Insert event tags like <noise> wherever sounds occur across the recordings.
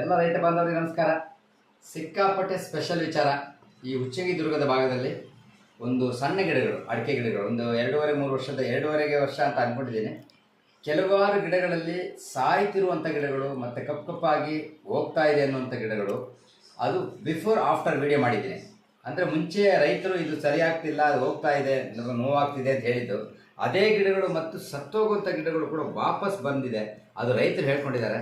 ಎಲ್ಲ ರೈತ ಬಾಂಧವರಿಗೆ ನಮಸ್ಕಾರ. ಸಿಕ್ಕಾಪಟ್ಟೆ ಸ್ಪೆಷಲ್ ವಿಚಾರ. ಈ ಉಚ್ಚಂಗಿ ದುರ್ಗದ ಭಾಗದಲ್ಲಿ ಒಂದು ಸಣ್ಣ ಗಿಡಗಳು, ಅಡಿಕೆ ಗಿಡಗಳು, ಒಂದು ಎರಡೂವರೆ, ಮೂರು ವರ್ಷದ ಎರಡೂವರೆಗೆ ವರ್ಷ ಅಂತ ಅಂದ್ಕೊಂಡಿದ್ದೀನಿ ಕೆಲವಾರು ಗಿಡಗಳಲ್ಲಿ ಸಾಯ್ತಿರುವಂಥ ಗಿಡಗಳು ಮತ್ತು ಕಪ್ಪು ಕಪ್ಪಾಗಿ ಹೋಗ್ತಾ ಇದೆ ಅನ್ನುವಂಥ ಗಿಡಗಳು, ಅದು ಬಿಫೋರ್ ಆಫ್ಟರ್ ವಿಡಿಯೋ ಮಾಡಿದ್ದೀನಿ. ಅಂದರೆ ಮುಂಚೆ ರೈತರು ಇದು ಸರಿಯಾಗ್ತಿಲ್ಲ, ಅದು ಹೋಗ್ತಾ ಇದೆ ನೋವಾಗ್ತಿದೆ ಅಂತ ಹೇಳಿದ್ದು. ಅದೇ ಗಿಡಗಳು ಮತ್ತು ಸತ್ತೋಗುವಂಥ ಗಿಡಗಳು ಕೂಡ ವಾಪಸ್ ಬಂದಿದೆ. ಅದು ರೈತರು ಹೇಳ್ಕೊಂಡಿದ್ದಾರೆ.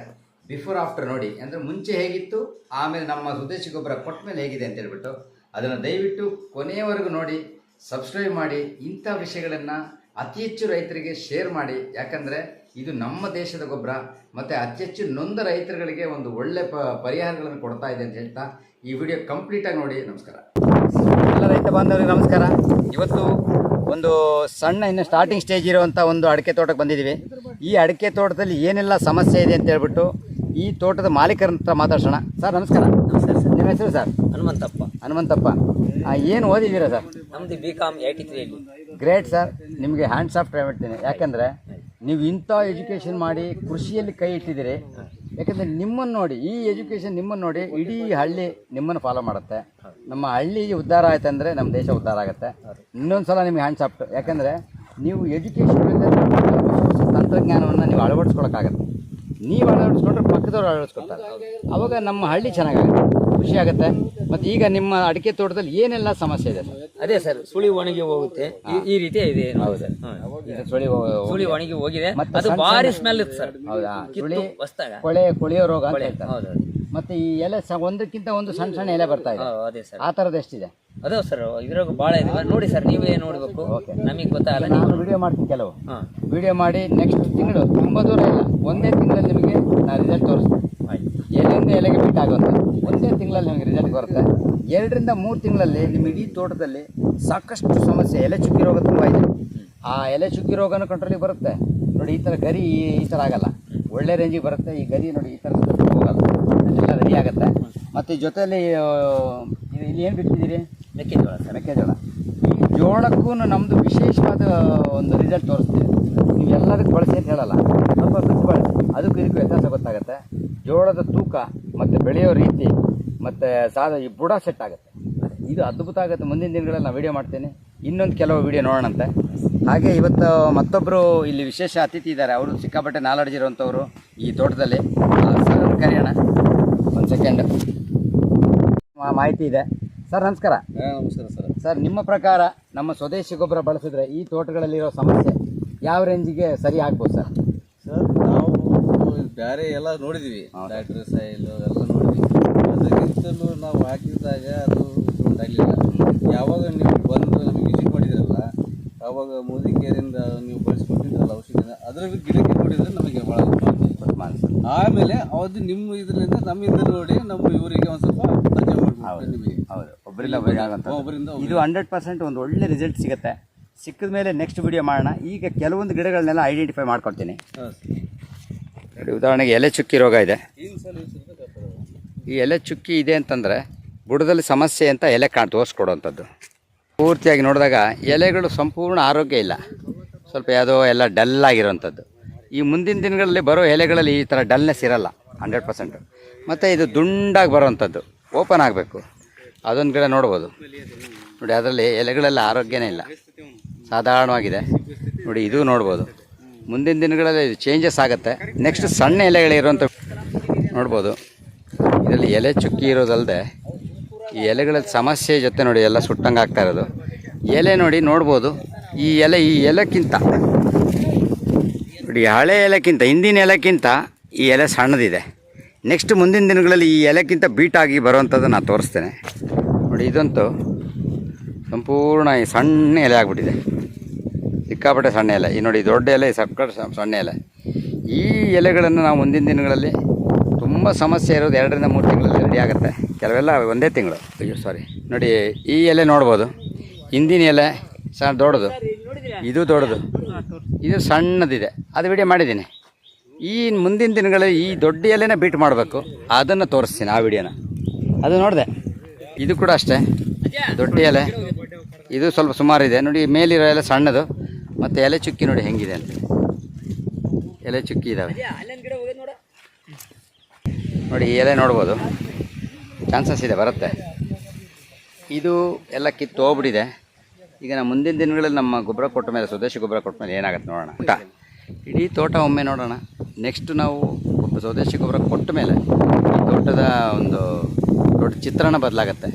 ಬಿಫೋರ್ ಆಫ್ಟರ್ ನೋಡಿ. ಅಂದರೆ ಮುಂಚೆ ಹೇಗಿತ್ತು? ಆಮೇಲೆ ನಮ್ಮ ಸ್ವದೇಶಿ ಗೊಬ್ಬರ ಕೊಟ್ಟ ಮೇಲೆ ಹೇಗಿದೆ ಅಂತ ಹೇಳ್ಬಿಟ್ಟು ಅದನ್ನು ದಯವಿಟ್ಟು ಕೊನೆಯವರೆಗೂ ನೋಡಿ ಸಬ್ಸ್ಕ್ರೈಬ್ ಮಾಡಿ, ಇಂಥ ವಿಷಯಗಳನ್ನು ಅತಿ ಹೆಚ್ಚು ರೈತರಿಗೆ ಶೇರ್ ಮಾಡಿ. ಯಾಕಂದರೆ ಇದು ನಮ್ಮ ದೇಶದ ಗೊಬ್ಬರ, ಮತ್ತು ಅತಿ ಹೆಚ್ಚು ನೊಂದ ರೈತರುಗಳಿಗೆ ಒಂದು ಒಳ್ಳೆ ಪ, ಪರಿಹಾರಗಳನ್ನು ಕೊಡ್ತಾ ಇದೆ ಅಂತ ಹೇಳ್ತಾ ಈ ವಿಡಿಯೋ ಕಂಪ್ಲೀಟಾಗಿ ನೋಡಿ. ನಮಸ್ಕಾರ. ಎಲ್ಲ ರೈತ ಬಾಂಧವರಿಗೆ ನಮಸ್ಕಾರ. ಇವತ್ತು ಒಂದು ಸಣ್ಣ ಇನ್ನು ಸ್ಟಾರ್ಟಿಂಗ್ ಸ್ಟೇಜ್ ಇರುವಂಥ ಒಂದು ಅಡಿಕೆ ತೋಟಕ್ಕೆ ಬಂದಿದ್ದೀವಿ. ಈ ಅಡಿಕೆ ತೋಟದಲ್ಲಿ ಏನೆಲ್ಲ ಸಮಸ್ಯೆ ಇದೆ ಅಂತ ಹೇಳ್ಬಿಟ್ಟು ಈ ತೋಟದ ಮಾಲೀಕರ ಹತ್ರ ಮಾತಾಡ್ಸೋಣ. ಸರ್ ನಮಸ್ಕಾರ. ನಮಸ್ಕಾರ ಸರ್. ನಿಮ್ಮ ಹೆಸರು ಸರ್? ಹನುಮಂತಪ್ಪ. ಹನುಮಂತಪ್ಪ. ಏನು ಓದಿದ್ದೀರಾ ಸರ್? ನಮ್ದು ಬಿ ಕಾಮ್ ಏಯ್ಟಿ ತ್ರೀಲಿ ಗ್ರೇಟ್ ಸರ್. ನಿಮಗೆ ಹ್ಯಾಂಡ್ಸ್ ಆಫ್ ಹೇಳ್ತೀನಿ ಯಾಕಂದರೆ ನೀವು ಇಂಥ ಎಜುಕೇಷನ್ ಮಾಡಿ ಕೃಷಿಯಲ್ಲಿ ಕೈ ಇಟ್ಟಿದ್ದೀರಿ. ಯಾಕಂದರೆ ನಿಮ್ಮನ್ನು ನೋಡಿ ಈ ಎಜುಕೇಷನ್ ನಿಮ್ಮನ್ನು ನೋಡಿ ಇಡೀ ಹಳ್ಳಿ ನಿಮ್ಮನ್ನು ಫಾಲೋ ಮಾಡುತ್ತೆ. ನಮ್ಮ ಹಳ್ಳಿ ಉದ್ಧಾರ ಆಯ್ತು ಅಂದರೆ ನಮ್ಮ ದೇಶ ಉದ್ಧಾರ ಆಗುತ್ತೆ. ಇನ್ನೊಂದು ಸಲ ನಿಮಗೆ ಹ್ಯಾಂಡ್ಸ್ ಆಫ್ ಯಾಕಂದರೆ ನೀವು ಎಜುಕೇಷನ್ ತಂತ್ರಜ್ಞಾನವನ್ನು ನೀವು ಅಳವಡಿಸ್ಕೊಳಕ್ಕಾಗತ್ತೆ. ನೀವು ಅಳವಡಿಸ್ಕೊಂಡ್ರೆ ಪಕ್ಕದವ್ರು ಅಳವಡಿಸ್ಕೊಳ್ತಾರೆ. ಅವಾಗ ನಮ್ಮ ಹಳ್ಳಿ ಚೆನ್ನಾಗಾಗುತ್ತೆ ಖುಷಿ ಆಗುತ್ತೆ. ಮತ್ತು ಈಗ ನಿಮ್ಮ ಅಡಿಕೆ ತೋಟದಲ್ಲಿ ಏನೆಲ್ಲ ಸಮಸ್ಯೆ ಇದೆ ಸರ್? ಅದೇ ಸರ್ ಸುಳಿ ಒಣಗಿ ಹೋಗುತ್ತೆ. ಈ- ಈ ರೀತಿ ಇದೆ ಹೌದು ಸರ್. ಸುಳಿ ಹೋ- ಸುಳಿ ಒಣಗಿ ಹೋಗಿದೆ. ಮತ್ತೆ ಅದು ಸಣ್ಣ ಭಾರಿ ಸ್ಮೆಲ್ ಇತ್ತು ಸರ್. ಹೌದಾ? ಸುಳಿ ಹೊಸ್ದಾಗ ಕೊಳೆ ಕೊಳೆಯೋ ರೋಗ ಅಂತ ಹೇಳ್ತಾರೆ. ಹೌದು ಹೌದು. ಮತ್ತೆ ಈ ಎಲೆ ಸ ಒಂದಕ್ಕಿಂತ ಒಂದು ಸಣ್ಣ ಸಣ್ಣ ಎಲೆ ಬರ್ತಾ ಇದೆ. ಹೌದು, ಅದೇ ಸರ್. ಆ ಥರದ್ದು ಎಷ್ಟಿದೆ? ಅದೇ ಸರ್ ಇದ್ರಾಗ ಭಾಳ ಇದೆ. ನೋಡಿ ಸರ್ ನೀವೇ ನೋಡ್ಬೇಕು. ನಮಗೆ ಗೊತ್ತಾಗಲ್ಲ ನೀವು ನಾನು ವಿಡಿಯೋ ಮಾಡ್ತೀನಿ ಕೆಲವು. ಹಾಂ. ವಿಡಿಯೋ ಮಾಡಿ ನೆಕ್ಸ್ಟ್ ತಿಂಗಳು ತುಂಬ ದೂರ ಇಲ್ಲ. ಒಂದೇ ತಿಂಗಳಲ್ಲಿ ನಿಮಗೆ ನಾ ರಿಸಲ್ಟ್ ತೋರಿಸ್ತೀನಿ. ಆಯ್ತು. ಎಲೆಯಿಂದ ಎಲೆಗೆ ಬಿಟ್ಟು ಆಗುವಂಥ ಒಂದೇ ತಿಂಗಳಲ್ಲಿ ನಿಮಗೆ ರಿಸಲ್ಟ್ ಬರುತ್ತೆ. ಎರಡರಿಂದ ಮೂರು ತಿಂಗಳಲ್ಲಿ ನಿಮ್ಮ ಇಡೀ ತೋಟದಲ್ಲಿ ಸಾಕಷ್ಟು ಸಮಸ್ಯೆ ಎಲೆ ಚುಕ್ಕಿ ರೋಗ ತುಂಬ ಇದೆ. ಆ ಎಲೆ ಚುಕ್ಕಿ ರೋಗನೂ ಕಂಟ್ರೋಲಿಗೆ ಬರುತ್ತೆ. ನೋಡಿ ಈ ಥರ ಗರಿ ಈ ಈ ಥರ ಆಗಲ್ಲ. ಒಳ್ಳೆ ರೇಂಜಿಗೆ ಬರುತ್ತೆ. ಈ ಗದಿ ನೋಡಿ ಈ ಥರ ಹೋಗಲ್ಲ ಎಲ್ಲ ರೆಡಿ ಆಗುತ್ತೆ. ಮತ್ತು ಜೊತೆಯಲ್ಲಿ ಇದು ಇಲ್ಲಿ ಏನು ಬಿಟ್ಟಿದ್ದೀರಿ? ಮೆಕ್ಕೆಜೋಳ ಸರ್. ಮೆಕ್ಕೆಜೋಳ. ಈ ಜೋಳಕ್ಕೂ ನಮ್ಮದು ವಿಶೇಷವಾದ ಒಂದು ರಿಸಲ್ಟ್ ತೋರಿಸ್ತೀವಿ. ನೀವು ಎಲ್ಲದಕ್ಕೆ ಬಳಸಿ ಅಂತ ಹೇಳಲ್ಲ. ಸ್ವಲ್ಪ ಸ್ವಲ್ಪ ಬಳಸಿ. ಅದಕ್ಕೂ ಇದಕ್ಕೂ ವ್ಯತ್ಯಾಸ ಗೊತ್ತಾಗುತ್ತೆ. ಜೋಳದ ತೂಕ ಮತ್ತು ಬೆಳೆಯೋ ರೀತಿ ಮತ್ತು ಸಾಧ ಈ ಬುಡ ಸೆಟ್ ಆಗುತ್ತೆ. ಇದು ಅದ್ಭುತ ಆಗುತ್ತೆ. ಮುಂದಿನ ದಿನಗಳಲ್ಲಿ ನಾನು ವಿಡಿಯೋ ಮಾಡ್ತೀನಿ. ಇನ್ನೊಂದು ಕೆಲವು ವಿಡಿಯೋ ನೋಡೋಣಂತೆ. ಹಾಗೆ ಇವತ್ತು ಮತ್ತೊಬ್ಬರು ಇಲ್ಲಿ ವಿಶೇಷ ಅತಿಥಿ ಇದ್ದಾರೆ. ಅವರು ಸಿಕ್ಕಾಪಟ್ಟೆ ನಾಲೆಡ್ಜ್ ಇರುವಂಥವ್ರು ಈ ತೋಟದಲ್ಲಿ. ಸರ್ ಕರೆಯೋಣ ಒಂದು ಸೆಕೆಂಡ್ ಮಾಹಿತಿ ಇದೆ. ಸರ್ ನಮಸ್ಕಾರ. ನಮಸ್ಕಾರ ಸರ್. ಸರ್ ನಿಮ್ಮ ಪ್ರಕಾರ ನಮ್ಮ ಸ್ವದೇಶಿ ಗೊಬ್ಬರ ಬಳಸಿದ್ರೆ ಈ ತೋಟಗಳಲ್ಲಿರೋ ಸಮಸ್ಯೆ ಯಾವ ರೇಂಜಿಗೆ ಸರಿ ಆಗ್ಬೋದು ಸರ್? ಸರ್ ನಾವು ಬೇರೆ ಎಲ್ಲ ನೋಡಿದ್ವಿ. ಡಾಕ್ಟರ್ ಸೈಲು ಎಲ್ಲ ನೋಡಿದ್ವಿ. ಅದಕ್ಕಿಂತಲೂ ನಾವು ಹಾಕಿದಾಗ ಅದು ಉಂಟಾಗಲಿಲ್ಲ ಯಾವಾಗ ನೀವು ಬಂದು ಆವಾಗ ಮೋದಿಕೇರಿಂದ ನೀವು ಬಳಸ್ಕೊಟ್ಟಿದ್ರಲ್ಲ ಔಷಧಿನ ಅದರ ಗಿಡಕ್ಕೆ ಕೊಟ್ಟಿದ್ರೆ ನಮಗೆ ಭಾಳ ಆಮೇಲೆ ಅವತ್ತು ನಿಮ್ಮ ಇದರಿಂದ ನಮ್ಮಿಂದ ನೋಡಿ ನಮ್ಮ ಇವರಿಗೆ ಒಂದು ಸ್ವಲ್ಪ ಪರಿಚಯ ಮಾಡ್ಬಿಟ್ಟು ನಿಮಗೆ. ಹೌದು. ಒಬ್ಬರಿಲ್ಲ ಒಬ್ಬರಿಗೆ ಆಗುವಂಥದ್ದು. ಒಬ್ಬರಿಂದ ಇದು ಹಂಡ್ರೆಡ್ ಪರ್ಸೆಂಟ್ ಒಂದು ಒಳ್ಳೆ ರಿಸಲ್ಟ್ ಸಿಗುತ್ತೆ. ಸಿಕ್ಕಿದ ಮೇಲೆ ನೆಕ್ಸ್ಟ್ ವಿಡಿಯೋ ಮಾಡೋಣ. ಈಗ ಕೆಲವೊಂದು ಗಿಡಗಳನ್ನೆಲ್ಲ ಐಡೆಂಟಿಫೈ ಮಾಡ್ಕೊಳ್ತೀನಿ. ನೋಡಿ ಉದಾಹರಣೆಗೆ ಎಲೆ ಚುಕ್ಕಿ ರೋಗ ಇದೆ. ಈ ಎಲೆ ಚುಕ್ಕಿ ಇದೆ ಅಂತಂದರೆ ಬುಡದಲ್ಲಿ ಸಮಸ್ಯೆ ಅಂತ ಎಲೆ ಕಾಣ್ ತೋರಿಸ್ಕೊಡುವಂಥದ್ದು. ಪೂರ್ತಿಯಾಗಿ ನೋಡಿದಾಗ ಎಲೆಗಳು ಸಂಪೂರ್ಣ ಆರೋಗ್ಯ ಇಲ್ಲ. ಸ್ವಲ್ಪ ಯಾವುದೋ ಎಲ್ಲ ಡಲ್ ಆಗಿರೋವಂಥದ್ದು. ಈ ಮುಂದಿನ ದಿನಗಳಲ್ಲಿ ಬರೋ ಎಲೆಗಳಲ್ಲಿ ಈ ಥರ ಡಲ್ನೆಸ್ ಇರಲ್ಲ, ಹಂಡ್ರೆಡ್ ಪರ್ಸೆಂಟು. ಮತ್ತು ಇದು ದುಂಡಾಗಿ ಬರೋವಂಥದ್ದು, ಓಪನ್ ಆಗಬೇಕು. ಅದೊಂದು ಗಿಡ ನೋಡ್ಬೋದು. ನೋಡಿ, ಅದರಲ್ಲಿ ಎಲೆಗಳೆಲ್ಲ ಆರೋಗ್ಯನೇ ಇಲ್ಲ. ಸಾಧಾರಣವಾಗಿದೆ. ನೋಡಿ, ಇದು ನೋಡ್ಬೋದು. ಮುಂದಿನ ದಿನಗಳಲ್ಲಿ ಇದು ಚೇಂಜಸ್ ಆಗುತ್ತೆ. ನೆಕ್ಸ್ಟ್ ಸಣ್ಣ ಎಲೆಗಳಿರುವಂಥ ನೋಡ್ಬೋದು. ಇದರಲ್ಲಿ ಎಲೆ ಚುಕ್ಕಿ ಇರೋದಲ್ಲದೆ ಈ ಎಲೆಗಳ ಸಮಸ್ಯೆ ಜೊತೆ ನೋಡಿ ಎಲ್ಲ ಸುಟ್ಟಂಗೆ ಆಗ್ತಾ ಇರೋದು. ಎಲೆ ನೋಡಿ ನೋಡ್ಬೋದು. ಈ ಎಲೆ ಈ ಎಲೆಕ್ಕಿಂತ, ನೋಡಿ ಹಳೆ ಎಲೆಕ್ಕಿಂತ, ಹಿಂದಿನ ಎಲೆಕ್ಕಿಂತ ಈ ಎಲೆ ಸಣ್ಣದಿದೆ. ನೆಕ್ಸ್ಟ್ ಮುಂದಿನ ದಿನಗಳಲ್ಲಿ ಈ ಎಲೆಕ್ಕಿಂತ ಬೀಟಾಗಿ ಬರುವಂಥದ್ದು ನಾನು ತೋರಿಸ್ತೇನೆ. ನೋಡಿ ಇದಂತೂ ಸಂಪೂರ್ಣ ಈ ಸಣ್ಣ ಎಲೆ ಆಗಿಬಿಟ್ಟಿದೆ. ಸಿಕ್ಕಾಪಟ್ಟೆ ಸಣ್ಣ ಎಲೆ. ಈ ನೋಡಿ ದೊಡ್ಡ ಎಲೆ ಸಕ್ಕ ಸಣ್ಣ ಎಲೆ. ಈ ಎಲೆಗಳನ್ನು ನಾವು ಮುಂದಿನ ದಿನಗಳಲ್ಲಿ ತುಂಬ ಸಮಸ್ಯೆ ಇರೋದು ಎರಡರಿಂದ ಮೂರು ತಿಂಗಳಲ್ಲಿ ರೆಡಿ ಆಗುತ್ತೆ. ಕೆಲವೆಲ್ಲ ಒಂದೇ ತಿಂಗಳು. ಅಯ್ಯೋ ಸಾರಿ ನೋಡಿ, ಈ ಎಲೆ ನೋಡ್ಬೋದು. ಹಿಂದಿನ ಎಲೆ ಸಣ್ಣ ದೊಡ್ಡದು. ಇದು ದೊಡ್ಡದು. ಇದು ಸಣ್ಣದಿದೆ. ಅದು ವಿಡಿಯೋ ಮಾಡಿದ್ದೀನಿ. ಈ ಮುಂದಿನ ದಿನಗಳಲ್ಲಿ ಈ ದೊಡ್ಡ ಎಲೆನೇ ಬೀಟ್ ಮಾಡಬೇಕು. ಅದನ್ನು ತೋರಿಸ್ತೀನಿ ಆ ವಿಡಿಯೋನ ಅದು ನೋಡಿದೆ? ಇದು ಕೂಡ ಅಷ್ಟೇ. ದೊಡ್ಡ ಎಲೆ. ಇದು ಸ್ವಲ್ಪ ಸುಮಾರು ಇದೆ ನೋಡಿ, ಮೇಲಿರೋ ಎಲೆ ಸಣ್ಣದು. ಮತ್ತು ಎಲೆ ಚುಕ್ಕಿ ನೋಡಿ ಹೆಂಗಿದೆ ಅಂತ. ಎಲೆ ಚುಕ್ಕಿ ಇದ್ದಾವೆ ನೋಡಿ, ಈ ಎಲೆ ನೋಡ್ಬೋದು. ಚಾನ್ಸಸ್ ಇದೆ, ಬರುತ್ತೆ. ಇದು ಎಲ್ಲ ಕಿತ್ತು ಹೋಗ್ಬಿಟ್ಟಿದೆ. ಈಗ ನಾವು ಮುಂದಿನ ದಿನಗಳಲ್ಲಿ ನಮ್ಮ ಗೊಬ್ಬರ ಕೊಟ್ಟ ಮೇಲೆ, ಸ್ವದೇಶಿ ಗೊಬ್ಬರ ಕೊಟ್ಟ ಮೇಲೆ ಏನಾಗುತ್ತೆ ನೋಡೋಣ. ಊಟ ಇಡೀ ತೋಟ ಒಮ್ಮೆ ನೋಡೋಣ. ನೆಕ್ಸ್ಟ್ ನಾವು ಒಬ್ಬ ಸ್ವದೇಶಿ ಗೊಬ್ಬರ ಕೊಟ್ಟ ಮೇಲೆ ಈ ತೋಟದ ಒಂದು ದೊಡ್ಡ ಚಿತ್ರಣ ಬದಲಾಗತ್ತೆ.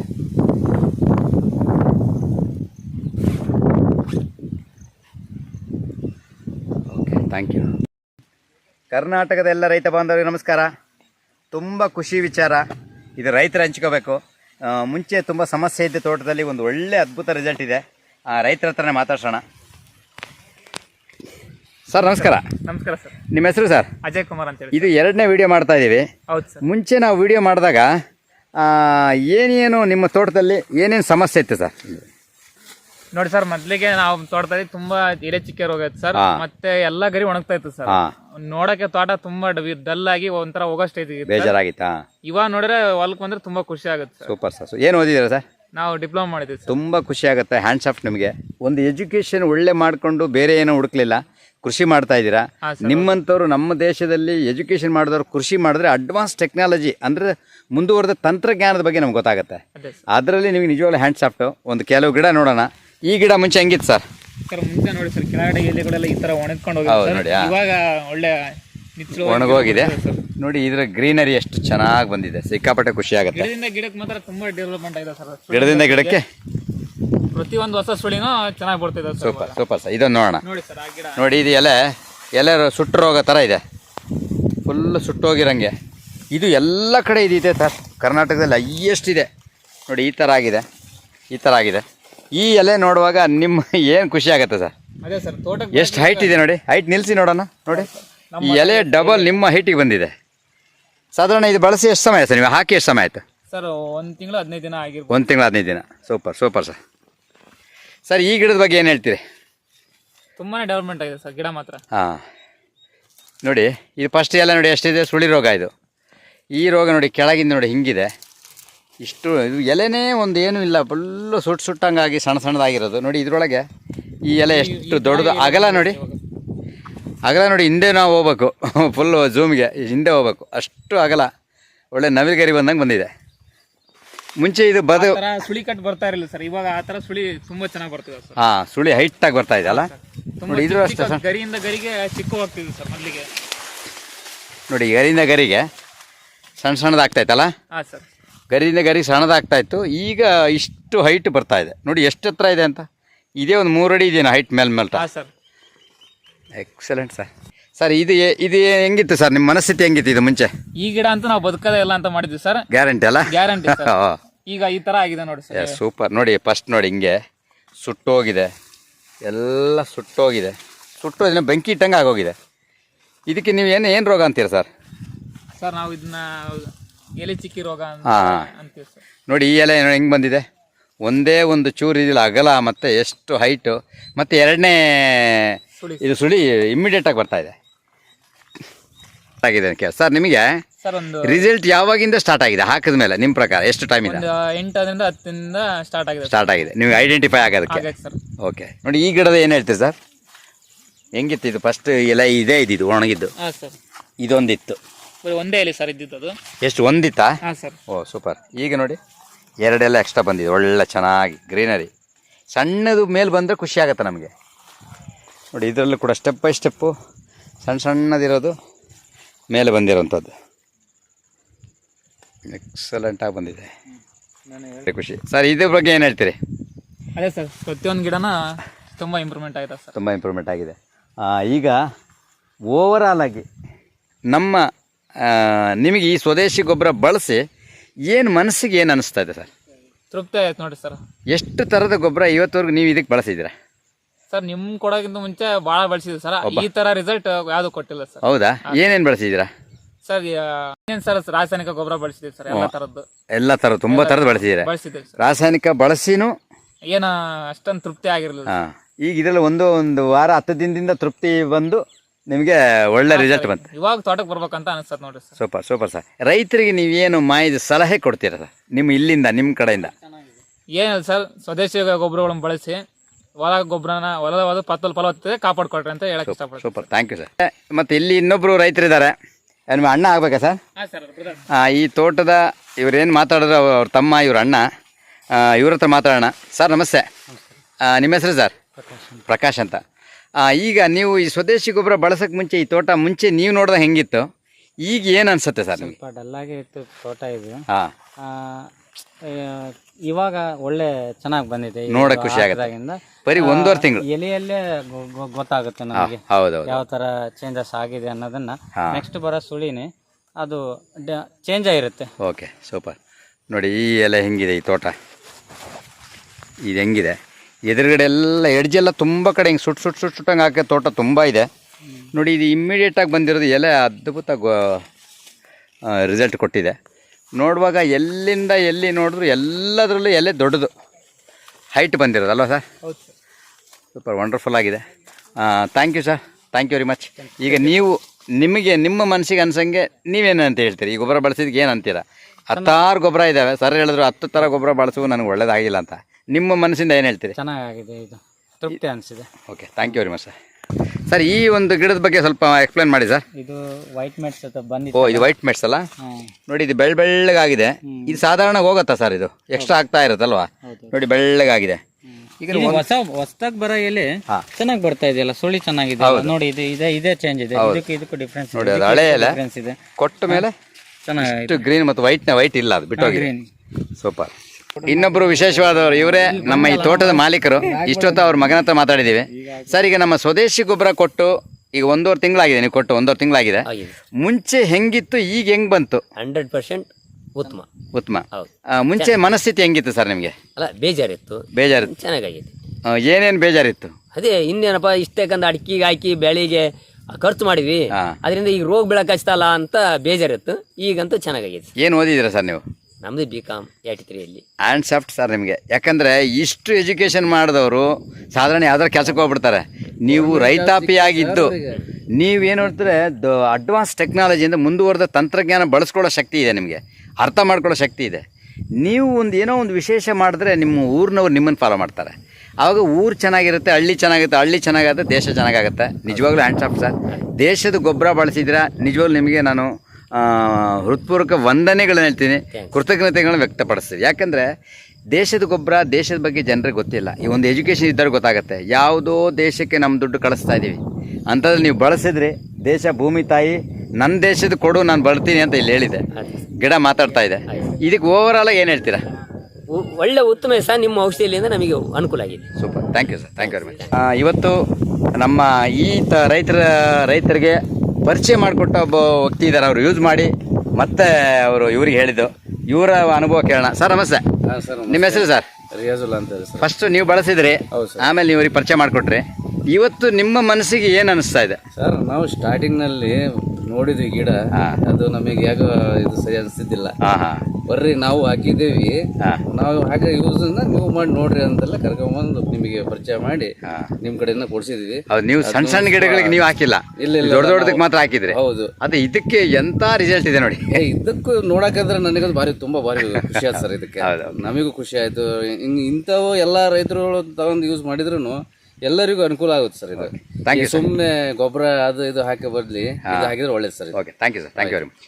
ಓಕೆ ಥ್ಯಾಂಕ್ ಯು ಕರ್ನಾಟಕದ ಎಲ್ಲ ರೈತ ಬಾಂಧವರಿಗೆ ನಮಸ್ಕಾರ. ತುಂಬ ಖುಷಿ ವಿಚಾರ. ಇದು ರೈತರು ಹಂಚ್ಕೋಬೇಕು. ಮುಂಚೆ ತುಂಬ ಸಮಸ್ಯೆ ಇದ್ದ ತೋಟದಲ್ಲಿ ಒಂದು ಒಳ್ಳೆ ಅದ್ಭುತ ರಿಸಲ್ಟ್ ಇದೆ. ಆ, ರೈತರ ಹತ್ರನೇ ಮಾತಾಡ್ಸೋಣ. ಸರ್ ನಮಸ್ಕಾರ. ನಮಸ್ಕಾರ ಸರ್. ನಿಮ್ಮ ಹೆಸರು ಸರ್? ಅಜಯ್ ಕುಮಾರ್ ಅಂತ ಹೇಳಿ ಇದು ಎರಡನೇ ವಿಡಿಯೋ ಮಾಡ್ತಾ ಇದ್ದೀವಿ ಹೌದು ಸರ್. ಮುಂಚೆ ನಾವು ವಿಡಿಯೋ ಮಾಡಿದಾಗ ಆ, ಏನೇನು ನಿಮ್ಮ ತೋಟದಲ್ಲಿ ಏನೇನು ಸಮಸ್ಯೆ ಇತ್ತು ಸರ್? ನೋಡಿ ಸರ್ ಮೊದಲಿಗೆ ನಾವು ತೋಟದಲ್ಲಿ ತುಂಬಾ ಎಲೆ ಚಿಕ್ಕ ರೋಗ ಇತ್ತು ಸರ್ ಮತ್ತೆ ಎಲ್ಲ ಗರಿ ಒಣಗ್ತಾ ಇತ್ತು ಸರ್. ನೋಡಕ್ಕೆ ತೋಟ ತುಂಬಾ ಡಲ್ ಆಗಿ ಒಂಥರ ಹೋಗೋ ಸ್ಟೇಜ್ ಬೇಜಾರಾಗಿತ್ತಾ? ಇವಾಗ ನೋಡಿದ್ರೆ ಹೊಲಕ್ ಬಂದ್ರೆ ತುಂಬಾ ಖುಷಿ ಆಗುತ್ತೆ ಸರ್. ಸೂಪರ್ ಸರ್ ಏನು ಓದಿದ್ದೀರಾ ಸರ್ ನಾವು ಡಿಪ್ಲೊಮಾ ಮಾಡಿದ್ವಿ ಸರ್. ತುಂಬ ಖುಷಿ ಆಗುತ್ತೆ ಹ್ಯಾಂಡ್ಸ್ ಆಫ್ ನಿಮಗೆ. ಒಂದು ಎಜುಕೇಶನ್ ಒಳ್ಳೆ ಮಾಡಿಕೊಂಡು ಬೇರೆ ಏನೋ ಹುಡುಕ್ಲಿಲ್ಲ ಕೃಷಿ ಮಾಡ್ತಾ ಇದ್ದೀರಾ? ಹಾ, ನಿಮ್ಮಂಥವ್ರು ನಮ್ಮ ದೇಶದಲ್ಲಿ ಎಜುಕೇಷನ್ ಮಾಡಿದವ್ರು ಕೃಷಿ ಮಾಡಿದ್ರೆ ಅಡ್ವಾನ್ಸ್ ಟೆಕ್ನಾಲಜಿ ಅಂದರೆ ಮುಂದುವರೆದ ತಂತ್ರಜ್ಞಾನದ ಬಗ್ಗೆ ನಮ್ಗೆ ಗೊತ್ತಾಗುತ್ತೆ. ಅದೇ ಸರ್ ಅದರಲ್ಲಿ ನಿಮಗೆ ನಿಜವಾಗ್ಲೂ ಹ್ಯಾಂಡ್ಸ್ ಆಫ್ಟು ಒಂದು ಕೆಲವು ಗಿಡ ನೋಡೋಣ. ಈ ಗಿಡ ಮುಂಚೆ ಹೆಂಗಿತ್ತು ಸರ್ ಸರ್ ಮುಂಚೆ ನೋಡಿ ಸರ್ ಕೆಳಗಡೆ ಎಲೆಗಳೆಲ್ಲ ಈ ತರ ಒಣಗ್ಕೊಂಡು ಹೌದು ನೋಡಿ. ಇವಾಗ ಒಳ್ಳೆ ಒಣಗೋಗಿದೆ ನೋಡಿ ಇದರ ಗ್ರೀನರಿ ಎಷ್ಟು ಚೆನ್ನಾಗಿ ಬಂದಿದೆ. ಸಿಕ್ಕಾಪಟ್ಟೆ ಖುಷಿ ಆಗುತ್ತೆ. ಗಿಡದಿಂದ ಗಿಡಕ್ಕೆ ಮಾತ್ರ ತುಂಬಾ ಡೆವಲಪ್ಮೆಂಟ್ ಆಗಿದೆ ಸರ್. ಗಿಡದಿಂದ ಗಿಡಕ್ಕೆ? ಪ್ರತಿಯೊಂದು ಹೊಸ ಸುಳಿನೂ ಚೆನ್ನಾಗಿ ಬರ್ತಿದೆ ಸರ್ ಸೂಪರ್ ಸೂಪರ್ ಸರ್. ಇದನ್ನು ನೋಡೋಣ. ನೋಡಿ ಸರ್ ಆ ಗಿಡ. ನೋಡಿ ಇದು ಎಲೆ. ಎಲೆ ಸುಟ್ಟು ರೋಗ ಥರ ಇದೆ. ಫುಲ್ ಸುಟ್ಟೋಗಿರಂಗೆ ಇದು ಎಲ್ಲ ಕಡೆ ಇದಿದೆ ಸರ್. ಕರ್ನಾಟಕದಲ್ಲಿ ಹೈಯೆಸ್ಟ್ ಇದೆ. ನೋಡಿ ಈ ಥರ ಆಗಿದೆ. ಈ ಥರ ಆಗಿದೆ. ಈ ಎಲೆ ನೋಡುವಾಗ ನಿಮ್ಮ ಏನು ಖುಷಿ ಆಗುತ್ತೆ ಸರ್? ಅದೇ ಸರ್ ಎಷ್ಟು ಹೈಟ್ ಇದೆ ನೋಡಿ. ಹೈಟ್ ನಿಲ್ಲಿಸಿ ನೋಡೋಣ ನೋಡಿ. ಈ ಎಲೆ ಡಬಲ್ ನಿಮ್ಮ ಹೈಟಿಗೆ ಬಂದಿದೆ. ಸಾಧಾರಣ ಇದು ಬಳಸಿ ಎಷ್ಟು ಸಮಯ ಸರ್ ನೀವು ಹಾಕಿ ಎಷ್ಟು ಸಮಯ ಆಯಿತು? ಸರ್ ಒಂದು ತಿಂಗಳು ಹದಿನೈದು ದಿನ ಆಗಿರ್ಬೋದು. ಒಂದು ತಿಂಗಳು ಹದಿನೈದು ದಿನ. Super super sir. ಸರ್ ಈ ಗಿಡದ ಬಗ್ಗೆ ಏನು ಹೇಳ್ತೀರಿ? ತುಂಬಾ ಡೆವಲಪ್ಮೆಂಟ್ ಆಗಿದೆ ಸರ್ ಗಿಡ ಮಾತ್ರ. ಹಾಂ. ನೋಡಿ ಇದು ಫಸ್ಟ್ ಎಲ್ಲ ನೋಡಿ ಎಷ್ಟಿದೆ? ಸುಳಿ ರೋಗ ಇದು. ಈ ರೋಗ ನೋಡಿ ಕೆಳಗಿಂದ ನೋಡಿ ಹಿಂಗಿದೆ. ಇಷ್ಟು ಇದು ಎಲೆನೇ ಒಂದು ಏನೂ ಇಲ್ಲ ಫುಲ್ಲು ಸುಟ್ಟು ಸುಟ್ಟಂಗಾಗಿ ಸಣ್ಣ ಸಣ್ಣದಾಗಿರೋದು. ನೋಡಿ ಇದರೊಳಗೆ ಈ ಎಲೆ ಎಷ್ಟು ದೊಡ್ಡದು. ಅಗಲ ನೋಡಿ. ಅಗಲ ನೋಡಿ ಹಿಂದೆ ನಾವು ಹೋಗ್ಬೇಕು. <laughs> ಫುಲ್ಲು ಝೂಮ್ಗೆ ಹಿಂದೆ ಹೋಗ್ಬೇಕು. ಅಷ್ಟು ಅಗಲ. ಒಳ್ಳೆ ನವಿಲ್ಗರಿ ಬಂದಂಗೆ ಬಂದಿದೆ. ಮುಂಚೆ ಇದು ಬದ ಸುಳಿ ಕಟ್ ಬರ್ತಾ ಇರಲಿಲ್ಲ ಸರ್. ಇವಾಗ ಆ ತರ ಸುಳಿ ತುಂಬಾ ಚೆನ್ನಾಗಿ ಬರ್ತದೆ ಸರ್. ಹಾಂ ಸುಳಿ ಆಗಿ ಬರ್ತಾ ಇದೆ ಅಲ್ಲ? ನೋಡಿ ಇದ್ರೂ ಅಷ್ಟೇ ಸರ್ ಗರಿಯಿಂದ ಗರಿಗೆ ಚಿಕ್ಕ ಹೋಗ್ತಿದೆ ಸರ್ ಮೊದಲಿಗೆ. ನೋಡಿ ಗರಿಯಿಂದ ಗರಿಗೆ ಸಣ್ಣ ಸಣ್ಣದಾಗ್ತೈತಲ್ಲ ಹಾಂ ಸರ್. ಗರಿಯಿಂದ ಗರಿ ಸಣ್ಣದಾಗ್ತಾ ಇತ್ತು. ಈಗ ಇಷ್ಟು ಹೈಟ್ ಬರ್ತಾ ಇದೆ. ನೋಡಿ ಎಷ್ಟು ಹತ್ರ ಇದೆ ಅಂತ? ಇದೇ ಒಂದು ಮೂರು ಅಡಿ ಇದೆಯಾ ಹೈಟ್ ಮೇಲೆ ಮೇಲೆ ಹಾ ಸರ್. ಎಕ್ಸಲೆಂಟ್ ಸರ್ ಸರ್ ಇದು ಇದು ಹೆಂಗಿತ್ತು ಸರ್ ನಿಮ್ಮ ಮನಸ್ಥಿತಿ ಹೆಂಗಿತ್ತು ಇದು ಮುಂಚೆ? ಈ ಗಿಡ ಅಂತ ನಾವು ಬದುಕದೇ ಇಲ್ಲ ಅಂತ ಮಾಡಿದ್ವಿ ಸರ್ ಗ್ಯಾರಂಟಿ ಅಲ್ಲ? ಗ್ಯಾರಂಟಿ <laughs> ಈಗ ಈ ತರ ಆಗಿದೆ ನೋಡಿ ಸರ್ ಸೂಪರ್ ನೋಡಿ ಫಸ್ಟ್ ನೋಡಿ ಹಿಂಗೆ. ಸುಟ್ಟೋಗಿದೆ. ಎಲ್ಲ ಸುಟ್ಟೋಗಿದೆ. ಸುಟ್ಟು ಅದನ್ನ ಬೆಂಕಿ ಇಟ್ಟಂಗೆ ಆಗೋಗಿದೆ. ಇದಕ್ಕೆ ನೀವು ಏನು ಏನು ರೋಗ ಅಂತೀರ ಸರ್ ಸರ್ ನಾವು ಇದನ್ನ ಎಲೆ ಚಿಕ್ಕಿ ರೋಗ ಅಂತ ಹಾ. ಅಂತೀವಿ ಸರ್. ನೋಡಿ ಈ ಎಲೆ ಹೆಂಗೆ ಬಂದಿದೆ? ಒಂದೇ ಒಂದು ಚೂರು ಇದಿಲ್ಲ ಅಗಲ ಮತ್ತೆ ಎಷ್ಟು ಹೈಟು ಮತ್ತೆ ಎರಡನೇ ಸುಳಿ. ಇದು ಸುಳಿ ಇಮ್ಮಿಡಿಯೇಟಾಗಿ ಬರ್ತಾ ಇದೆ. ಆಗಿದೆ ಕೇಳಿ. ಸರ್ ನಿಮಗೆ ಸರ್ ಒಂದು ರಿಸಲ್ಟ್ ಯಾವಾಗಿಂದ ಸ್ಟಾರ್ಟ್ ಆಗಿದೆ? ಹಾಕಿದ ಮೇಲೆ ನಿಮ್ಮ ಪ್ರಕಾರ ಎಷ್ಟು ಟೈಮ್ ಇದೆ? ಎಂಟರಿಂದ ಹತ್ತರಿಂದ ಸ್ಟಾರ್ಟ್ ಆಗಿದೆ ಸ್ಟಾರ್ಟ್ ಆಗಿದೆ. ನಿಮಗೆ ಐಡೆಂಟಿಫೈ ಆಗೋದಕ್ಕೆ? ಸರ್. ಓಕೆ ನೋಡಿ ಈ ಗಿಡದ ಏನು ಹೇಳ್ತೀರಿ ಸರ್? ಹೆಂಗಿತ್ತು ಇದು? ಫಸ್ಟ್ ಎಲೆ ಇದೇ ಇದ್ದಿದ್ದು ಒಣಗಿದ್ದು. ಹಾ ಸರ್. ಇದೊಂದಿತ್ತು. ಬರೀ ಒಂದೇ ಎಲೆ ಸರ್ ಇದ್ದಿದ್ದು ಎಷ್ಟು ಒಂದಿತ್ತಾ? ಹಾಂ ಸರ್ ಓ ಸೂಪರ್ ಈಗ ನೋಡಿ ಎರಡೆಲ್ಲ ಎಕ್ಸ್ಟ್ರಾ ಬಂದಿದೆ. ಒಳ್ಳೆ ಚೆನ್ನಾಗಿ ಗ್ರೀನರಿ ಸಣ್ಣದು ಮೇಲೆ ಬಂದರೆ ಖುಷಿ ಆಗುತ್ತೆ ನಮಗೆ. ನೋಡಿ ಇದರಲ್ಲೂ ಕೂಡ ಸ್ಟೆಪ್ ಬೈ ಸ್ಟೆಪ್ಪು ಸಣ್ಣ ಸಣ್ಣದಿರೋದು ಮೇಲೆ ಬಂದಿರೋಂಥದ್ದು. ಎಕ್ಸಲೆಂಟಾಗಿ ಬಂದಿದೆ. ಖುಷಿ. ಸರ್ ಇದ್ರ ಬಗ್ಗೆ ಏನು ಹೇಳ್ತೀರಿ? ಅದೇ ಸರ್ ಪ್ರತಿಯೊಂದು ಗಿಡನ ತುಂಬ ಇಂಪ್ರೂವ್ಮೆಂಟ್ ಆಗಿದೆ ಸರ್ ತುಂಬ ಇಂಪ್ರೂವ್ಮೆಂಟ್ ಆಗಿದೆ. ಈಗ ಈಗ ಓವರಾಲ್ ಆಗಿ ನಮ್ಮ ನಿಮಗೆ ಈ ಸ್ವದೇಶಿ ಗೊಬ್ಬರ ಬಳಸಿ ಏನು ಮನಸ್ಸಿಗೆ ಏನು ಅನಿಸ್ತಾ ಇದೆ ಸರ್? ತೃಪ್ತಿ ಆಯ್ತು ನೋಡಿ ಸರ್. ಎಷ್ಟು ಥರದ ಗೊಬ್ಬರ ಇವತ್ತವರೆಗೂ ನೀವು ಇದಕ್ಕೆ ಬಳಸಿದ್ದೀರಾ? ಸರ್ ನಿಮ್ ಕೊಡೋಕ್ಕಿಂತ ಮುಂಚೆ ಭಾಳ ಬಳಸಿದ್ವಿ ಸರ್. ಈ ತರ ರಿಸಲ್ಟ್ ಯಾವುದು ಕೊಟ್ಟಿಲ್ಲ ಸರ್. ಹೌದಾ? ಏನೇನು ಬಳಸಿದ್ದೀರಾ? ಸರ್ ಏನ್ ಸರ್ ರಾಸಾಯನಿಕ ಗೊಬ್ಬರ ಬಳಸಿದ್ದೀವಿ ಸರ್ ಎಲ್ಲ ತರದ್ದು. ಎಲ್ಲ ಥರ ತುಂಬ ಥರದ್ದು ಬಳಸಿದ್ದೀರಾ? ಬಳಸಿದ್ದೀವಿ ಸರ್. ರಾಸಾಯನಿಕ ಬಳಸಿನೂ ಏನ ಅಷ್ಟೊಂದು ತೃಪ್ತಿ ಆಗಿರಲಿಲ್ಲ ಈಗ ಇದರಲ್ಲಿ ಒಂದು ಒಂದು ವಾರ ಹತ್ತು ದಿನದಿಂದ ತೃಪ್ತಿ ಬಂದು ನಿಮಗೆ ಒಳ್ಳೆ ರಿಸಲ್ಟ್ ಬಂತು. ಇವಾಗ ತೋಟಕ್ಕೆ ಬರ್ಬೇಕಂತ ಅನಿಸ್ತದೆ ನೋಡ್ರಿ ಸರ್. Super super sir. ರೈತರಿಗೆ ನೀವೇನು ಮಾಹಿತಿ ಸಲಹೆ ಕೊಡ್ತೀರ ಸರ್ ನಿಮ್ಮ ಇಲ್ಲಿಂದ ನಿಮ್ಮ ಕಡೆಯಿಂದ? ಏನಿಲ್ಲ ಸರ್ ಸ್ವದೇಶಿ ಗೊಬ್ಬರಗಳನ್ನು ಬಳಸಿ ಹೊಲ ಗೊಬ್ಬರನ ಹೊಲದ ಹೊಲ ಪತ್ತಲ್ ಫಲವತ್ತತೆ ಕಾಪಾಡ್ಕೊಳ್ರಿ ಅಂತ ಹೇಳಕ್ ಇಷ್ಟಪಡ್ತೀನಿ. ಸೂಪರ್. ಥ್ಯಾಂಕ್ ಯು ಸರ್ ಮತ್ತು ಇಲ್ಲಿ ಇನ್ನೊಬ್ಬರು ರೈತರಿದ್ದಾರೆ. ನಿಮ್ಮ ಅಣ್ಣ ಆಗ್ಬೇಕಾ ಸರ್ ಹಾ ಸರ್ ಬ್ರದರ್ ಆ, ಈ ತೋಟದ ಇವ್ರೇನು ಮಾತಾಡಿದ್ರು ಅವ್ರ ಅವ್ರ ತಮ್ಮ ಇವ್ರ ಅಣ್ಣ. ಇವ್ರ ಹತ್ರ ಮಾತಾಡೋಣ. ಸರ್ ನಮಸ್ತೆ. ಆ, ನಿಮ್ಮ ಹೆಸರು ಸರ್ ಪ್ರಕಾಶ್ ಅಂತ. ಈಗ ನೀವು ಈ ಸ್ವದೇಶಿ ಗೊಬ್ಬರ ಬಳಸಕ್ಕೆ ಮುಂಚೆ ಈ ತೋಟ ಮುಂಚೆ ನೀವು ನೋಡಿದ ಹೆಂಗಿತ್ತು? ಈಗ ಏನು ಅನ್ಸುತ್ತೆ ಸರ್ ನಿಮ್ಗೆ? ಸ್ವಲ್ಪ ಡಲ್ಲಾಗಿ ಇತ್ತು ತೋಟ ಇದು. ಹಾಂ. ಆ, ಆ, ಇವಾಗ ಒಳ್ಳೆ ಚೆನ್ನಾಗಿ ಬಂದಿದೆ. ನೋಡಕ್ಕೆ ನೋಡಕ್ ಖುಷಿ ಆಗುತ್ತೆ. ಹಾಕಿದಾಗಿಂದ. ಬರೀ ಒಂದೂವರೆ ತಿಂಗಳು. ಎಲೆಯಲ್ಲೇ ಗೊ- ಗೊ- ಗೊತ್ತಾಗುತ್ತೆ ನಮಗೆ. ಹೌದೌದು. ಯಾವ ತರ ಚೇಂಜಸ್ ಆಗಿದೆ ಅನ್ನೋದನ್ನ ಹಾ. ನೆಕ್ಸ್ಟ್ ಬರೋ ಸುಳಿನಿ ಅದು ಚೇಂಜ್ ಆಗಿರುತ್ತೆ. ಓಕೆ ಸೂಪರ್ ನೋಡಿ ಈ ಎಲೆ ಹೆಂಗಿದೆ ಈ ತೋಟ? ಇದು ಹೆಂಗಿದೆ? ಎದುರುಗಡೆ ಎಲ್ಲ ಎಡ್ಜೆಲ್ಲ ತುಂಬ ಕಡೆ ಹಿಂಗೆ ಸುಟ್ಟು ಸುಟ್ಟು ಸುಟ್ಟು ಸುಟ್ಟಂಗೆ ಹಾಕೋ ತೋಟ ತುಂಬ ಇದೆ. ನೋಡಿ ಇದು ಇಮ್ಮಿಡಿಯೇಟಾಗಿ ಬಂದಿರೋದು ಎಲೆ ಅದ್ಭುತ ರಿಸಲ್ಟ್ ಕೊಟ್ಟಿದೆ. ನೋಡುವಾಗ ಎಲ್ಲಿಂದ ಎಲ್ಲಿ ನೋಡಿದ್ರು ಎಲ್ಲದರಲ್ಲೂ ಎಲೆ ದೊಡ್ಡದು. ಹೈಟ್ ಬಂದಿರೋದು ಅಲ್ವಾ ಸರ್? ಸೂಪರ್ ವಂಡರ್ಫುಲ್ ಆಗಿದೆ. Thank you sir thank you very much ಈಗ ನೀವು ನಿಮಗೆ ನಿಮ್ಮ ಮನಸ್ಸಿಗೆ ಅನ್ಸಂಗೆ ನೀವೇನು ಅಂತ ಹೇಳ್ತೀರಿ? ಈ ಗೊಬ್ಬರ ಬಳಸಿದ್ಗೆ ಏನು ಅಂತೀರಾ ಹತ್ತಾರು ಗೊಬ್ಬರ ಇದ್ದಾವೆ ಸರ್ ಹೇಳಿದ್ರು ಹತ್ತು ಥರ ಗೊಬ್ಬರ ಬಳಸುವ ನನಗೆ ಒಳ್ಳೇದಾಗಿಲ್ಲ ಅಂತ. ನಿಮ್ಮ ಮನಸ್ಸಿಂದ ಏನು ಹೇಳ್ತೀರಿ? ಚೆನ್ನಾಗಿದೆ ಇದು ತೃಪ್ತಿ ಅನಿಸಿದೆ. Okay thank you very much sir sir ಈ ಒಂದು ಗಿಡದ ಬಗ್ಗೆ ಸ್ವಲ್ಪ ಎಕ್ಸ್ಪ್ಲೇನ್ ಮಾಡಿ ಸರ್ ಇದು ವೈಟ್ ಮೆಟ್ಸ್ ಅಂತ ಓ ಇದು ವೈಟ್ ಮೆಟ್ಸ್ ಅಲ್ಲ? ನೋಡಿ ಇದು ಬೆಳ್ ಬೆಳ್ಳಗಾಗಿದೆ. ಇದು ಸಾಧಾರಣ ಹೋಗುತ್ತಾ ಸರ್ ಇದು? ಎಕ್ಸ್ಟ್ರಾ ಆಗ್ತಾ ಇರುತ್ತಲ್ವಾ? ನೋಡಿ ಬೆಳ್ಳಗಾಗಿದೆ. ಈಗ ಹೊಸ ಹೊಸದಾಗಿ ಬರೋ ಎಲೆ. ಚೆನ್ನಾಗಿ ಬರ್ತಾ ಇದೆಯಲ್ಲ ಸುಳಿ ಚೆನ್ನಾಗಿದೆ ನೋಡಿ ಇದು ಇದೆ ಇದೇ ಚೇಂಜ್ ಇದೆ. ಇದಕ್ಕೆ ಇದಕ್ಕೂ ಡಿಫ್ರೆನ್ಸ್ ನೋಡಿ ಅದು ಹಳೆ ಎಲೆ. ಡಿಫ್ರೆನ್ಸ್ ಇದೆ. ಕೊಟ್ಟ ಮೇಲೆ ಚೆನ್ನಾಗಿ ಗ್ರೀನ್ ಮತ್ತು ವೈಟ್ನ ವೈಟ್ ಇಲ್ಲ ಅದು ಬಿಟ್ಟೋಗಿದೆ. ಗ್ರೀನ್ ಸೂಪರ್ ಇನ್ನೊಬ್ಬರು ವಿಶೇಷವಾದವರು ಇವರೇ ನಮ್ಮ ಈ ತೋಟದ ಮಾಲೀಕರು. ಇಷ್ಟೊತ್ತು ಅವ್ರ ಮಗನ ಹತ್ರ ಮಾತಾಡಿದ್ದೀವಿ ಸರ್ ಈಗ ನಮ್ಮ ಸ್ವದೇಶಿ ಗೊಬ್ಬರ ಕೊಟ್ಟು ಈಗ ಒಂದೂವರೆ ತಿಂಗಳಾಗಿದೆ ನೀವು ಕೊಟ್ಟು ಒಂದೂವರೆ ತಿಂಗಳಾಗಿದೆ. ಮುಂಚೆ ಹೆಂಗಿತ್ತು ಈಗ ಹೆಂಗ್ ಬಂತು? ಹಂಡ್ರೆಡ್ ಪರ್ಸೆಂಟ್ ಉತ್ತಮ. ಉತ್ತಮ. ಹೌದು. ಆ, ಮುಂಚೆ ಮನಸ್ಥಿತಿ ಹೆಂಗಿತ್ತು ಸರ್ ನಿಮಗೆ? ಅಲ್ಲ ಬೇಜಾರಿತ್ತು. ಬೇಜಾರು ಚೆನ್ನಾಗಾಗಿದೆ. ಏನೇನು ಬೇಜಾರಿತ್ತು? ಅದೇ ಇನ್ನೇನಪ್ಪ ಇಷ್ಟಕ್ಕಂದ ಅಡಿಕೆಗೆ ಹಾಕಿ ಬೆಳಿಗ್ಗೆ ಖರ್ಚು ಮಾಡಿದ್ವಿ. ಅದರಿಂದ ಈಗ ರೋಗ ಬೆಳಕ್ ಹಚ್ತಲ್ಲ ಅಂತ ಬೇಜಾರಿತ್ತು. ಈಗಂತೂ ಚೆನ್ನಾಗಾಗಿದೆ. ಏನು ಓದಿದ್ದೀರಾ ಸರ್ ನೀವು? ನಮ್ದು ಬಿ ಕಾಮ್ ಏಟಿ ತ್ರೀಯಲ್ಲಿ ಆ್ಯಂಡ್ ಸಾಫ್ಟ್ ಸರ್ ನಿಮಗೆ. ಯಾಕಂದರೆ ಇಷ್ಟು ಎಜುಕೇಷನ್ ಮಾಡಿದವರು ಸಾಧಾರಣ ಯಾವ್ದಾರು ಕೆಲಸಕ್ಕೆ ಹೋಗ್ಬಿಡ್ತಾರೆ. ನೀವು ರೈತಾಪಿಯಾಗಿದ್ದು ನೀವೇನು ಹೇಳ್ತಾರೆ ದ ಅಡ್ವಾನ್ಸ್ ಟೆಕ್ನಾಲಜಿಯಿಂದ ಮುಂದುವರೆದ ತಂತ್ರಜ್ಞಾನ ಬಳಸ್ಕೊಳ್ಳೋ ಶಕ್ತಿ ಇದೆ ನಿಮಗೆ. ಅರ್ಥ ಮಾಡ್ಕೊಳ್ಳೋ ಶಕ್ತಿ ಇದೆ. ನೀವು ಒಂದು ಏನೋ ಒಂದು ವಿಶೇಷ ಮಾಡಿದ್ರೆ ನಿಮ್ಮ ಊರಿನವ್ರು ನಿಮ್ಮನ್ನು ಫಾಲೋ ಮಾಡ್ತಾರೆ. ಆವಾಗ ಊರು ಚೆನ್ನಾಗಿರುತ್ತೆ ಹಳ್ಳಿ ಚೆನ್ನಾಗಿರುತ್ತೆ ಹಳ್ಳಿ ಚೆನ್ನಾಗುತ್ತೆ ದೇಶ ಚೆನ್ನಾಗಾಗುತ್ತೆ. ನಿಜವಾಗ್ಲೂ ಹ್ಯಾಂಡ್ಸಾಫ್ಟ್ ಸರ್ ದೇಶದ ಗೊಬ್ಬರ ಬಳಸಿದ್ರೆ ನಿಜವಾಗ್ಲೂ ನಿಮಗೆ ನಾನು ಹೃತ್ಪೂರ್ವಕ ವಂದನೆಗಳನ್ನ ಹೇಳ್ತೀನಿ. ಕೃತಜ್ಞತೆಗಳನ್ನ ವ್ಯಕ್ತಪಡಿಸ್ತೀವಿ. ಯಾಕಂದರೆ ದೇಶದ ಗೊಬ್ಬರ ದೇಶದ ಬಗ್ಗೆ ಜನರಿಗೆ ಗೊತ್ತಿಲ್ಲ. ಈ ಒಂದು ಎಜುಕೇಷನ್ ಇದ್ದರೆ ಗೊತ್ತಾಗುತ್ತೆ. ಯಾವುದೋ ದೇಶಕ್ಕೆ ನಮ್ಮ ದುಡ್ಡು ಕಳಿಸ್ತಾ ಇದ್ದೀವಿ ಅಂಥದ್ದು ನೀವು ಬಳಸಿದ್ರಿ ದೇಶ ಭೂಮಿ ತಾಯಿ ನನ್ನ ದೇಶದ ಕೊಡು ನಾನು ಬರ್ತೀನಿ ಅಂತ ಇಲ್ಲಿ ಹೇಳಿದೆ. ಗಿಡ ಮಾತಾಡ್ತಾ ಇದೆ. ಇದಕ್ಕೆ ಓವರಾಲ್ ಏನು ಹೇಳ್ತೀರಾ? ಒಳ್ಳೆ ಉತ್ತಮ ಸಹ ನಿಮ್ಮ ಔಷಧಿಯಲ್ಲಿಂದ ನಮಗೆ ಅನುಕೂಲ ಆಗಿದೆ. Super thank you sir thank you very much ಇವತ್ತು ನಮ್ಮ ಈ ತ ರೈತರ ರೈತರಿಗೆ ಪರಿಚಯ ಮಾಡಿಕೊಟ್ಟ ಒಬ್ಬ ವ್ಯಕ್ತಿ ಇದ್ದಾರೆ ಅವರು ಯೂಸ್ ಮಾಡಿ ಮತ್ತೆ ಅವರು ಇವ್ರಿಗೆ ಹೇಳಿದ್ದು. ಇವರ ಅನುಭವ ಕೇಳೋಣ. ಸರ್ ನಮಸ್ತೆ. ನಿಮ್ಮ ಹೆಸರು ಸರ್? ರಿಯಾಜುಲ್ ಅಂತ ಹೇಳಿ ಸರ್. ಫಸ್ಟ್ ನೀವು ಬಳಸಿದ್ರಿ ಆಮೇಲೆ ನೀವು ಪರಿಚಯ ಮಾಡಿಕೊಟ್ರಿ. ಇವತ್ತು ನಿಮ್ಮ ಮನಸ್ಸಿಗೆ ಏನು ಅನಿಸ್ತಾ ಇದೆ? ಸರ್ ನಾವು ಸ್ಟಾರ್ಟಿಂಗ್ನಲ್ಲಿ ನೋಡಿದ್ವಿ ಗಿಡ ಅದು ನಮಗೆ ಯಾಕೋ ಇದು ಸರಿ ಅನಿಸ್ತಿದ್ದಿಲ್ಲ ಬರ್ರಿ ನಾವು ಹಾಕಿದ್ದೇವಿ. ನಾವು ಹಾಗೆ ಯೂಸ್ ನೀವು ಮಾಡಿ ನೋಡ್ರಿ ಅಂತೆಲ್ಲ ಕರ್ಕೊಂಬಂದು ನಿಮಗೆ ಪರಿಚಯ ಮಾಡಿ ನಿಮ್ ಕಡೆಯಿಂದ ಕೊಡ್ಸಿದ್ವಿ ನೀವು ಸಣ್ಣ ಸಣ್ಣ ಗಿಡಗಳಿಗೆ ನೀವು ಹಾಕಿಲ್ಲ. ಇಲ್ಲ, ಇಲ್ಲ, ದೊಡ್ಡ ದೊಡ್ಡದಕ್ಕೆ ಮಾತ್ರ ಹಾಕಿದ್ರಿ. ಹೌದು. ಅದು ಇದಕ್ಕೆ ಎಂತ ರಿಸಲ್ಟ್ ಇದೆ ನೋಡಿ. ಇದಕ್ಕೂ ನೋಡಕಂದ್ರೆ ನನಗದು ಭಾರಿ ತುಂಬಾ ಭಾರಿ ಖುಷಿ ಆಯ್ತು ಸರ್ ಇದಕ್ಕೆ. ನಮಗೂ ಖುಷಿ ಆಯ್ತು. ಇಂಥವು ಎಲ್ಲಾ ರೈತರುಗಳು ತಗೊಂಡು ಯೂಸ್ ಮಾಡಿದ್ರು ಎಲ್ಲರಿಗೂ ಅನುಕೂಲ ಆಗುತ್ತೆ ಸರ್ ಇದು. ಸುಮ್ಮನೆ you, ಈ ಸುಮ್ನೆ ಗೊಬ್ಬರ ಅದು ಇದು ಹಾಕಿ ಬರ್ಲಿ ಹಾಕಿದ್ರೆ ಒಳ್ಳೇದು sir. Okay thank you sir thank you very much